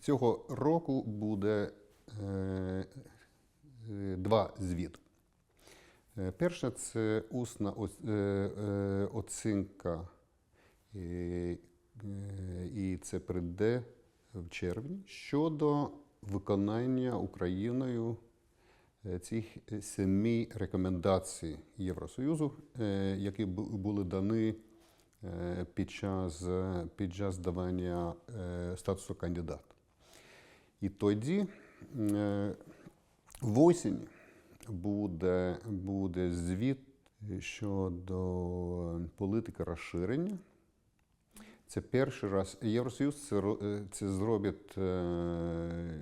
цього року буде е, е, два звіти. Е, Перше це усна оц- оцінка, і це прийде в червні щодо виконання Україною цих семи рекомендацій Євросоюзу, які були дані під час, під час давання статусу кандидата. І тоді е, в осінь буде, буде звіт щодо політики розширення. Це перший раз Євросоюз це, е, це зробить е,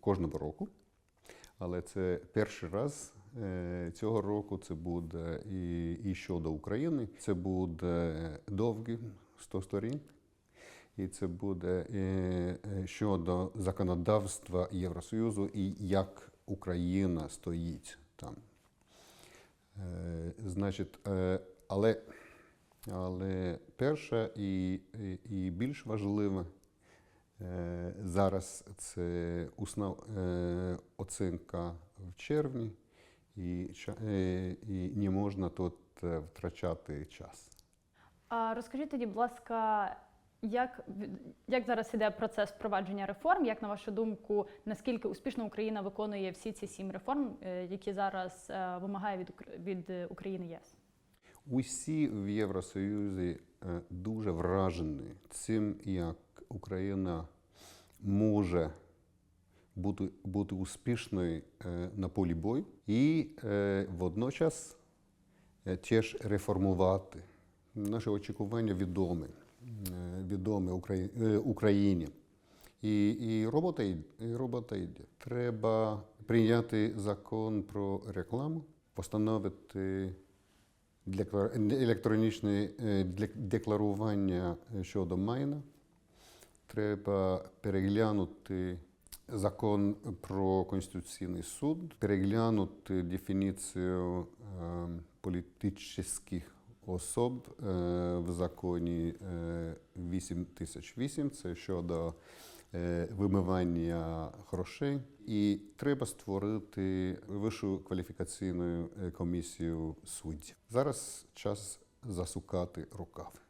кожного року, але це перший раз цього року це буде і, і щодо України. Це буде довгий 100 сторін. І це буде е, е, щодо законодавства Євросоюзу і як Україна стоїть там. Е, Значить, але, але перше і, і, більш важливе зараз це усна е, оцінка в червні, і, і не можна тут втрачати час. А розкажіть тоді, будь ласка, як, як зараз іде процес впровадження реформ? Як на вашу думку, наскільки успішно Україна виконує всі ці сім реформ, е, які зараз е, вимагає від, від України ЄС? Усі в Євросоюзі е, дуже вражені цим, як Україна може бути, бути успішною на полі бою і водночас теж реформувати. Наші очікування відомі, е, відомі е, Україні. І, і, робота, і робота йде. Треба прийняти закон про рекламу, постановити електронічне е, декларування щодо майна. Треба переглянути закон про Конституційний суд, переглянути дефініцію е, політичних особ е, в законі е, 8008, це щодо е, вимивання грошей. І треба створити вищу кваліфікаційну е, комісію суддів. Зараз час засукати рукави.